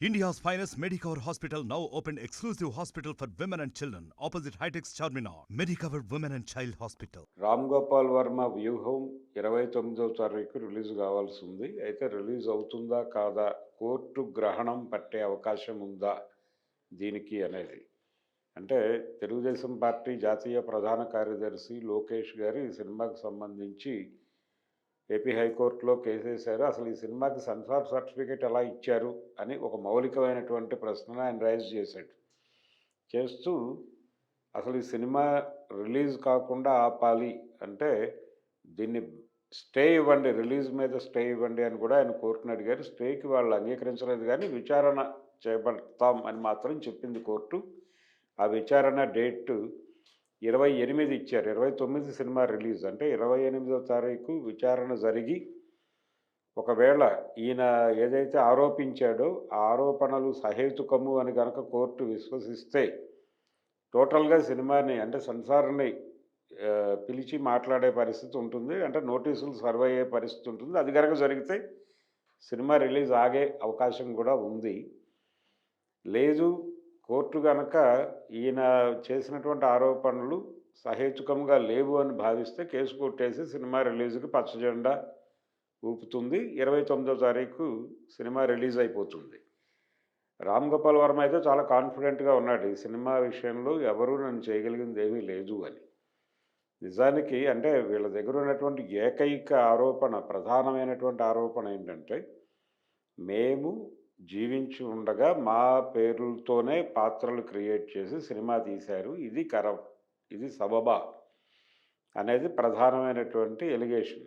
India's finest Medicover hospital now open exclusive hospital for women and children opposite Hitex Charminar Medicover women and child hospital Ram Gopal Varma Vyuham ఇరవై తొమ్మిదవ తారీఖు release కావాల్సి ఉంది అయితే release అవుతుందా కాదా court గ్రహణం పట్టే అవకాశం ఉందా దీనికి అనేది అంటే తెలుగుదేశం పార్టీ జాతీయ ప్రధాన కార్యదర్శి లోకేష్ గారి సినిమాకు సంబంధించి ఏపీ హైకోర్టులో కేసేశారు. అసలు ఈ సినిమాకి సెన్సార్ సర్టిఫికేట్ ఎలా ఇచ్చారు అని ఒక మౌలికమైనటువంటి ప్రశ్నను ఆయన రైజ్ చేశాడు. చేస్తూ అసలు ఈ సినిమా రిలీజ్ కాకుండా ఆపాలి అంటే దీన్ని స్టే ఇవ్వండి రిలీజ్ మీద స్టే ఇవ్వండి అని కూడా ఆయన కోర్టును అడిగారు. స్టేకి వాళ్ళు అంగీకరించలేదు కానీ విచారణ చేపడతాం అని మాత్రం చెప్పింది కోర్టు. ఆ విచారణ డేట్ ఇరవై ఎనిమిది ఇచ్చారు. ఇరవై తొమ్మిది సినిమా రిలీజ్. అంటే ఇరవై ఎనిమిదో తారీఖు విచారణ జరిగి ఒకవేళ ఈయన ఏదైతే ఆరోపించాడో ఆ ఆరోపణలు సహేతుకము అని కనుక కోర్టు విశ్వసిస్తే టోటల్గా సినిమాని అంటే సంసారాన్ని పిలిచి మాట్లాడే పరిస్థితి ఉంటుంది. అంటే నోటీసులు సర్వ్ అయ్యే పరిస్థితి ఉంటుంది. అది కనుక జరిగితే సినిమా రిలీజ్ ఆగే అవకాశం కూడా ఉంది. లేదు కోర్టు కనుక ఈయన చేసినటువంటి ఆరోపణలు సహేతుకంగా లేవు అని భావిస్తే కేసు కొట్టేసి సినిమా రిలీజ్కి పచ్చజెండా ఊపుతుంది. ఇరవై తొమ్మిదో తారీఖు సినిమా రిలీజ్ అయిపోతుంది. రామ్ గోపాల్ వర్మ అయితే చాలా కాన్ఫిడెంట్గా ఉన్నాడు. ఈ సినిమా విషయంలో ఎవరూ నన్ను చేయగలిగింది ఏమీ లేదు అని. నిజానికి అంటే వీళ్ళ దగ్గర ఉన్నటువంటి ఏకైక ఆరోపణ ప్రధానమైనటువంటి ఆరోపణ ఏంటంటే మేము జీవించి ఉండగా మా పేర్లతోనే పాత్రలు క్రియేట్ చేసి సినిమా తీశారు. ఇది కరం. ఇది సబబా అనేది ప్రధానమైనటువంటి ఎలిగేషన్.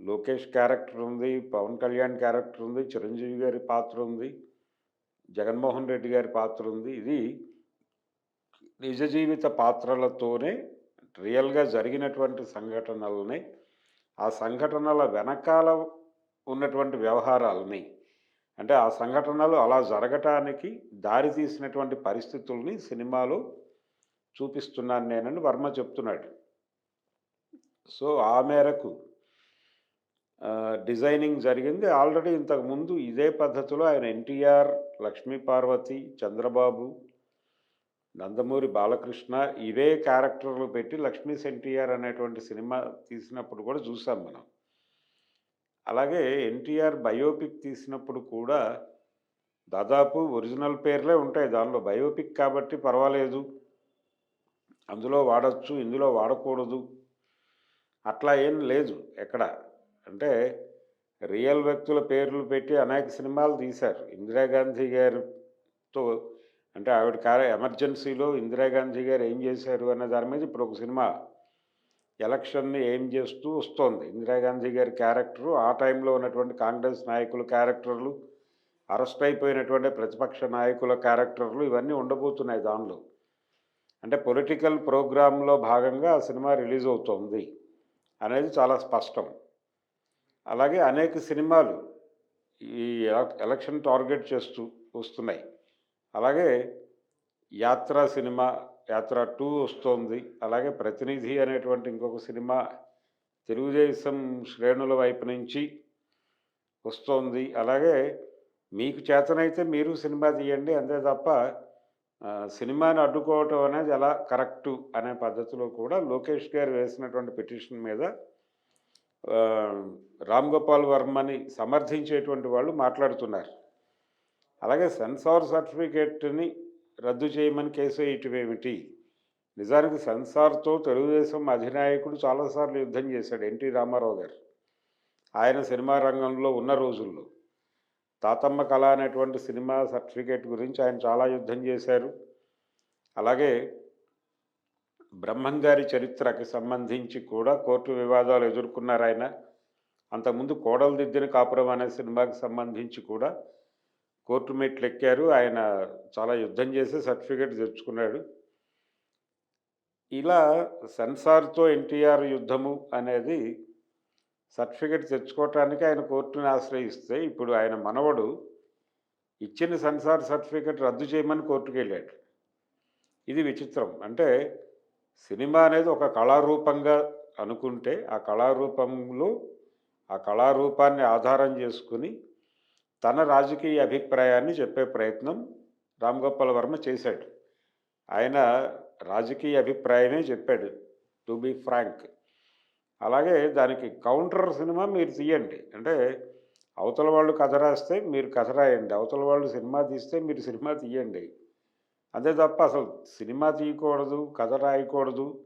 లోకేష్ క్యారెక్టర్ ఉంది పవన్ కళ్యాణ్ క్యారెక్టర్ ఉంది చిరంజీవి గారి పాత్ర ఉంది జగన్మోహన్ రెడ్డి గారి పాత్ర ఉంది. ఇది నిజ జీవిత పాత్రలతోనే రియల్గా జరిగినటువంటి సంఘటనలని ఆ సంఘటనల వెనకాల ఉన్నటువంటి వ్యవహారాలని అంటే ఆ సంఘటనలు అలా జరగటానికి దారి తీసినటువంటి పరిస్థితుల్ని సినిమాలో చూపిస్తున్నాను నేనని వర్మ చెప్తున్నాడు. సో ఆ మేరకు డిజైనింగ్ జరిగింది. ఆల్రెడీ ఇంతకుముందు ఇదే పద్ధతిలో ఆయన ఎన్టీఆర్ లక్ష్మీ పార్వతి చంద్రబాబు నందమూరి బాలకృష్ణ ఇవే క్యారెక్టర్లు పెట్టి లక్ష్మీస్ ఎన్టీఆర్ అనేటువంటి సినిమా తీసినప్పుడు కూడా చూసాం మనం. అలాగే ఎన్టీఆర్ బయోపిక్ తీసినప్పుడు కూడా దాదాపు ఒరిజినల్ పేర్లే ఉంటాయి దానిలో. బయోపిక్ కాబట్టి పర్వాలేదు. అందులో వాడచ్చు ఇందులో వాడకూడదు. అట్లా ఏం లేదు ఎక్కడ. అంటే రియల్ వ్యక్తుల పేర్లు పెట్టి అనేక సినిమాలు తీశారు. ఇందిరాగాంధీ గారితో అంటే ఆవిడ కార ఎమర్జెన్సీలో ఇందిరాగాంధీ గారు ఏం చేశారు అనే దాని మీద ఇప్పుడు ఒక సినిమా ఎలక్షన్ని ఏం చేస్తూ వస్తోంది. ఇందిరాగాంధీ గారి క్యారెక్టరు ఆ టైంలో ఉన్నటువంటి కాంగ్రెస్ నాయకుల క్యారెక్టర్లు అరెస్ట్ అయిపోయినటువంటి ప్రతిపక్ష నాయకుల క్యారెక్టర్లు ఇవన్నీ ఉండబోతున్నాయి దానిలో. అంటే పొలిటికల్ ప్రోగ్రాంలో భాగంగా ఆ సినిమా రిలీజ్ అవుతోంది అనేది చాలా స్పష్టం. అలాగే అనేక సినిమాలు ఈ ఎలక్షన్ టార్గెట్ చేస్తూ వస్తున్నాయి. అలాగే యాత్ర సినిమా యాత్ర టూ వస్తోంది. అలాగే ప్రతినిధి అనేటువంటి ఇంకొక సినిమా తెలుగుదేశం శ్రేణుల వైపు నుంచి వస్తోంది. అలాగే మీకు చేతనైతే మీరు సినిమా తీయండి. అంతే తప్ప సినిమాని అడ్డుకోవటం అనేది ఎలా కరెక్టు అనే పద్ధతిలో కూడా లోకేష్ గారు వేసినటువంటి పిటిషన్ మీద రామ్ గోపాల్ వర్మని సమర్థించేటువంటి వాళ్ళు మాట్లాడుతున్నారు. అలాగే సెన్సార్ సర్టిఫికేట్ని రద్దు చేయమని కేసు వేయటమేమిటి నిజానికి సెన్సార్తో తెలుగుదేశం అధినాయకుడు చాలాసార్లు యుద్ధం చేశాడు ఎన్టీ రామారావు గారు. ఆయన సినిమా రంగంలో ఉన్న రోజుల్లో. తాతమ్మ కళ అనేటువంటి సినిమా సర్టిఫికేట్ గురించి ఆయన చాలా యుద్ధం చేశారు. అలాగే బ్రహ్మంగారి చరిత్రకి సంబంధించి కూడా కోర్టు వివాదాలు ఎదుర్కొన్నారు ఆయన. అంతకుముందు కోడలు దిద్దిన కాపురం అనే సినిమాకి సంబంధించి కూడా కోర్టు మెట్లు ఎక్కారు ఆయన చాలా యుద్ధం చేసి సర్టిఫికేట్ తెచ్చుకున్నాడు. ఇలా సెన్సార్తో ఎన్టీఆర్ యుద్ధము అనేది సర్టిఫికేట్ తెచ్చుకోవటానికి ఆయన కోర్టుని ఆశ్రయిస్తే ఇప్పుడు ఆయన మనవడు ఇచ్చిన సెన్సార్ సర్టిఫికేట్ రద్దు చేయమని కోర్టుకు వెళ్ళాడు ఇది విచిత్రం. అంటే సినిమా అనేది ఒక కళారూపంగా అనుకుంటే ఆ కళారూపంలో ఆ కళారూపాన్ని ఆధారం చేసుకుని తన రాజకీయ అభిప్రాయాన్ని చెప్పే ప్రయత్నం రామ్ గోపాల్ వర్మ చేశాడు. ఆయన రాజకీయ అభిప్రాయమే చెప్పాడు టు బీ ఫ్రాంక్. అలాగే దానికి కౌంటర్ సినిమా మీరు తీయండి. అంటే అవతల వాళ్ళు కథ రాస్తే మీరు కథ రాయండి అవతల వాళ్ళు సినిమా తీస్తే మీరు సినిమా తీయండి. అంతే తప్ప అసలు సినిమా తీయకూడదు కథ రాయకూడదు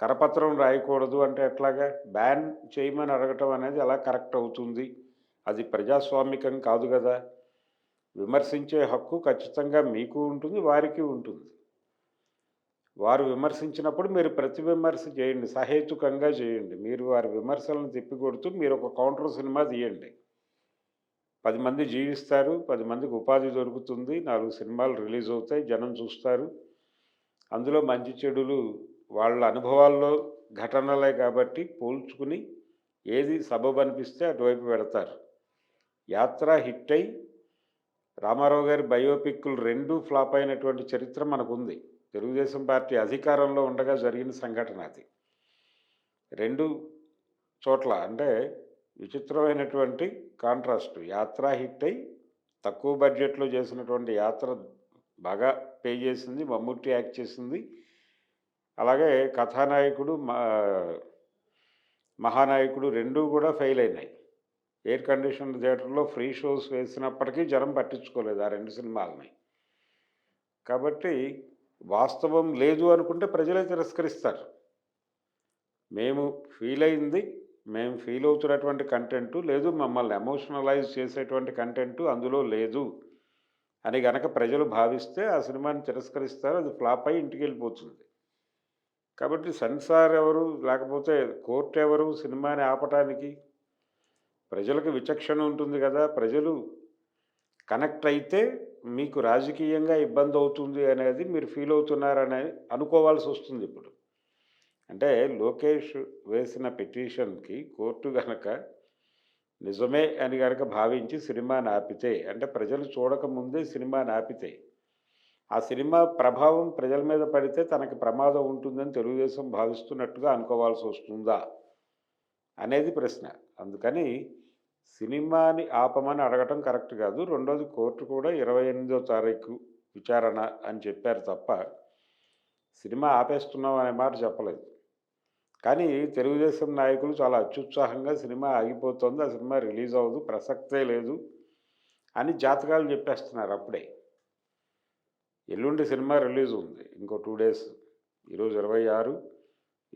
కరపత్రం రాయకూడదు అంటే ఎట్లాగా? బ్యాన్ చేయమని అడగటం అనేది ఎలా కరెక్ట్ అవుతుంది. అది ప్రజాస్వామికం కాదు కదా. విమర్శించే హక్కు ఖచ్చితంగా మీకు ఉంటుంది వారికి ఉంటుంది. వారు విమర్శించినప్పుడు మీరు ప్రతి విమర్శ చేయండి సహేతుకంగా చేయండి. మీరు వారి విమర్శలను తిప్పికొడుతూ మీరు ఒక కౌంటర్ సినిమా తీయండి. పది మంది జీవిస్తారు పది మందికి ఉపాధి దొరుకుతుంది నాలుగు సినిమాలు రిలీజ్ అవుతాయి జనం చూస్తారు. అందులో మంచి చెడులు వాళ్ళ అనుభవాల్లో ఘటనలే కాబట్టి పోల్చుకుని ఏది సబబు అనిపిస్తే అటువైపు పెడతారు. యాత్ర హిట్ అయి రామారావు గారి బయోపిక్లు రెండు ఫ్లాప్ అయినటువంటి చరిత్ర మనకుంది. తెలుగుదేశం పార్టీ అధికారంలో ఉండగా జరిగిన సంఘటన అది. రెండు చోట్ల అంటే విచిత్రమైనటువంటి కాంట్రాస్ట్. యాత్ర హిట్ అయి తక్కువ బడ్జెట్లో చేసినటువంటి యాత్ర బాగా పే చేసింది మమ్ముట్టి యాక్ట్ చేసింది. అలాగే కథానాయకుడు మా మహానాయకుడు రెండూ కూడా ఫెయిల్ అయినాయి. ఎయిర్ కండిషన్ థియేటర్లో ఫ్రీ షోస్ వేసినప్పటికీ జనం పట్టించుకోలేదు ఆ రెండు సినిమాలని. కాబట్టి వాస్తవం లేదు అనుకుంటే ప్రజలే తిరస్కరిస్తారు. మేము ఫీల్ అయింది మేము ఫీల్ అవుతున్నటువంటి కంటెంట్ లేదు మమ్మల్ని ఎమోషనలైజ్ చేసేటువంటి కంటెంట్ అందులో లేదు అని గనక ప్రజలు భావిస్తే ఆ సినిమాని తిరస్కరిస్తారు అది ఫ్లాప్ అయి ఇంటికి వెళ్ళిపోతుంది. కాబట్టి సెన్సార్ ఎవరు లేకపోతే కోర్టు ఎవరు సినిమాని ఆపటానికి ప్రజలకు విచక్షణ ఉంటుంది కదా ప్రజలు కనెక్ట్ అయితే మీకు రాజకీయంగా ఇబ్బంది అవుతుంది అనేది మీరు ఫీల్ అవుతున్నారని అనుకోవాల్సి వస్తుంది ఇప్పుడు. అంటే లోకేష్ వేసిన పిటిషన్కి కోర్టు గనక నిజమే అని గనక భావించి సినిమాని ఆపితే అంటే ప్రజలు చూడకముందే సినిమాని ఆపితే ఆ సినిమా ప్రభావం ప్రజల మీద పడితే తనకి ప్రమాదం ఉంటుందని తెలుగుదేశం భావిస్తున్నట్టుగా అనుకోవాల్సి వస్తుందా? అనేది ప్రశ్న. అందుకని సినిమాని ఆపమని అడగటం కరెక్ట్ కాదు. రెండోది కోర్టు కూడా ఇరవై ఎనిమిదో తారీఖు విచారణ అని చెప్పారు తప్ప సినిమా ఆపేస్తున్నాం అనే మాట చెప్పలేదు. కానీ తెలుగుదేశం నాయకులు చాలా అత్యుత్సాహంగా సినిమా ఆగిపోతుంది. ఆ సినిమా రిలీజ్ అవ్వదు. ప్రసక్తే లేదు అని జాతకాలు చెప్పేస్తున్నారు అప్పుడే. ఎల్లుండి సినిమా రిలీజ్ ఉంది. ఇంకో టూ డేస్. ఈరోజు ఇరవై ఆరు.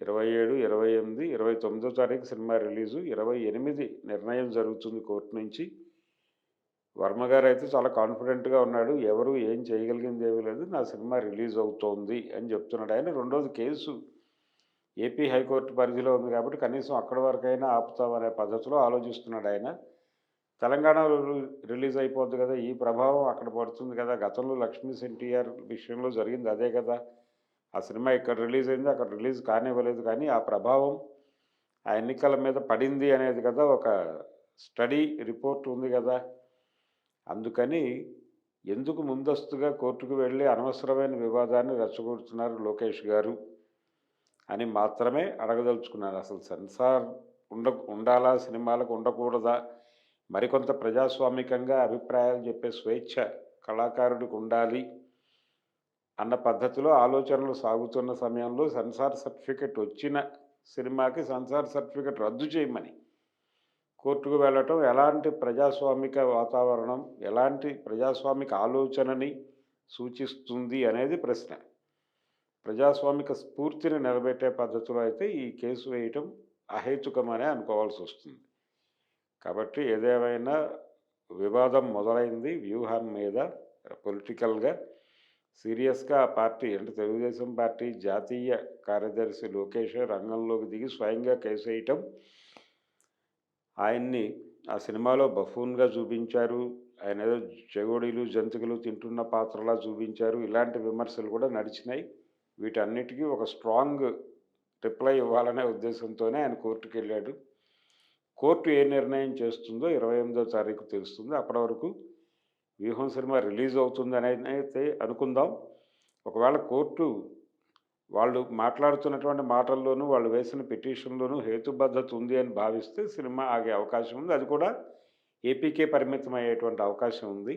ఇరవై ఏడు ఇరవై ఎనిమిది ఇరవై తొమ్మిదో తారీఖు సినిమా రిలీజు. ఇరవై ఎనిమిది నిర్ణయం జరుగుతుంది కోర్టు నుంచి. వర్మ గారు అయితే చాలా కాన్ఫిడెంట్గా ఉన్నాడు. ఎవరు ఏం చేయగలిగింది ఏమీ లేదు. నా సినిమా రిలీజ్ అవుతోంది అని చెప్తున్నాడు. ఆయన రెండోది కేసు. ఏపీ హైకోర్టు పరిధిలో ఉంది కాబట్టి కనీసం అక్కడి వరకైనా ఆపుతామనే పద్ధతిలో ఆలోచిస్తున్నాడు ఆయన. తెలంగాణలో రిలీజ్ అయిపోద్ది కదా. ఈ ప్రభావం అక్కడ పడుతుంది కదా. గతంలో లక్ష్మీ ఎన్టీఆర్ విషయంలో జరిగింది అదే కదా. ఆ సినిమా ఇక్కడ రిలీజ్ అయింది అక్కడ రిలీజ్ కానివ్వలేదు కానీ ఆ ప్రభావం ఆ ఎన్నికల మీద పడింది అనేది కదా ఒక స్టడీ రిపోర్ట్ ఉంది కదా. అందుకని ఎందుకు ముందస్తుగా కోర్టుకు వెళ్ళి అనవసరమైన వివాదాన్ని రెచ్చగొడుతున్నారు లోకేష్ గారు అని మాత్రమే అడగదలుచుకున్నాను అసలు సెన్సార్ ఉండ ఉండాలా సినిమాలకు ఉండకూడదా? మరికొంత ప్రజాస్వామికంగా అభిప్రాయాలు చెప్పే స్వేచ్ఛ కళాకారుడికి ఉండాలి. అన్న పద్ధతిలో ఆలోచనలు సాగుతున్న సమయంలో సెన్సార్ సర్టిఫికెట్ వచ్చిన సినిమాకి సెన్సార్ సర్టిఫికెట్ రద్దు చేయమని. కోర్టుకు వెళ్ళటం ఎలాంటి ప్రజాస్వామిక వాతావరణం ఎలాంటి ప్రజాస్వామిక ఆలోచనని సూచిస్తుంది అనేది ప్రశ్న. ప్రజాస్వామిక స్ఫూర్తిని నిలబెట్టే పద్ధతిలో అయితే ఈ కేసు వేయటం అహేతుకమనే అనుకోవాల్సి వస్తుంది. కాబట్టి ఏదేమైనా వివాదం మొదలైంది వ్యూహం మీద పొలిటికల్గా సీరియస్గా ఆ పార్టీ అంటే తెలుగుదేశం పార్టీ జాతీయ కార్యదర్శి లోకేష్ రంగంలోకి దిగి స్వయంగా కేసు వేయటం. ఆయన్ని ఆ సినిమాలో బఫూన్గా చూపించారు. ఆయన ఏదో చెగోడీలు జంతికలు తింటున్న పాత్రలా చూపించారు. ఇలాంటి విమర్శలు కూడా నడిచినాయి. వీటన్నిటికీ ఒక స్ట్రాంగ్ రిప్లై ఇవ్వాలనే ఉద్దేశంతోనే ఆయన కోర్టుకు వెళ్ళాడు. కోర్టు ఏ నిర్ణయం చేస్తుందో ఇరవై ఎనిమిదో తారీఖు తెలుస్తుంది. అప్పటి వరకు వ్యూహం సినిమా రిలీజ్ అవుతుంది అనేది అయితే అనుకుందాం. ఒకవేళ కోర్టు వాళ్ళు మాట్లాడుతున్నటువంటి మాటల్లోనూ వాళ్ళు వేసిన పిటిషన్లోనూ హేతుబద్ధత ఉంది అని భావిస్తే సినిమా ఆగే అవకాశం ఉంది. అది కూడా ఏపీకే పరిమితం అయ్యేటువంటి అవకాశం ఉంది.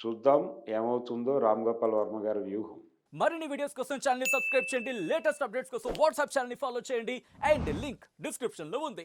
చూద్దాం ఏమవుతుందో రామ్ గోపాల్ వర్మ గారి వ్యూహం. మరిన్ని వీడియోస్ కోసం ఛానల్ సబ్స్క్రైబ్ చేయండి. లేటెస్ట్ అప్డేట్స్ కోసం వాట్సాప్ ఛానల్ ఫాలో చేయండి. అండ్ లింక్ డిస్క్రిప్షన్లో ఉంది.